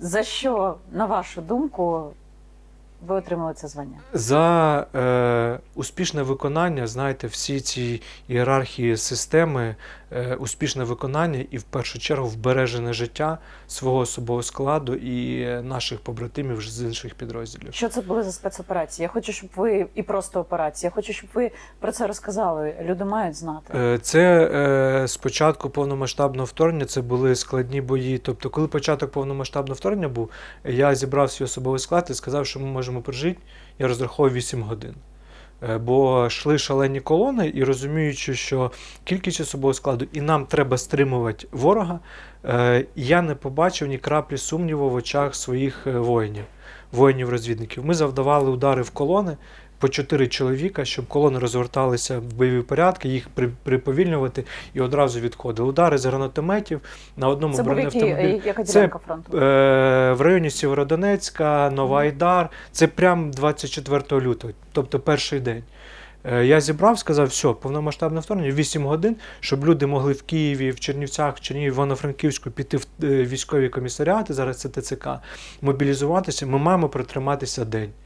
За що, на вашу думку, ви отримали це звання? За е, успішне виконання, знаєте, всі ці ієрархії системи, успішне виконання і в першу чергу вбережене життя свого особового складу і е, наших побратимів з інших підрозділів. Що це були за спецоперації? Я хочу, щоб ви і просто операції. Я хочу, щоб ви про це розказали. Люди мають знати. Е, Це е, спочатку повномасштабного вторгнення це були складні бої. Тобто, коли початок повномасштабного вторгнення був, я зібрав свій особовий склад і сказав, що ми можемо прожити. Я розраховував 8 годин. Е, Бо йшли шалені колони, і розуміючи, що кількість особового складу і нам треба стримувати ворога, е, я не побачив ні краплі сумніву в очах своїх е, воїнів, воїнів-розвідників. Ми завдавали удари в колони по чотири чоловіка, щоб колони розверталися в бойові порядки, їх при- приповільнювати і одразу відходили. Удари з гранатометів на одному Це бронеавтомобілі. яка Це, фронту? Е, в районі Сєвєродонецька, Нова Айдар. Це прям 24 лютого, тобто перший день. Е, Я зібрав, сказав, все, повномасштабне вторгнення, 8 годин, щоб люди могли в Києві, в Чернівцях, в Чернігові, Івано-Франківську піти в е, військові комісаріати, зараз це ТЦК, мобілізуватися. Ми маємо протриматися день.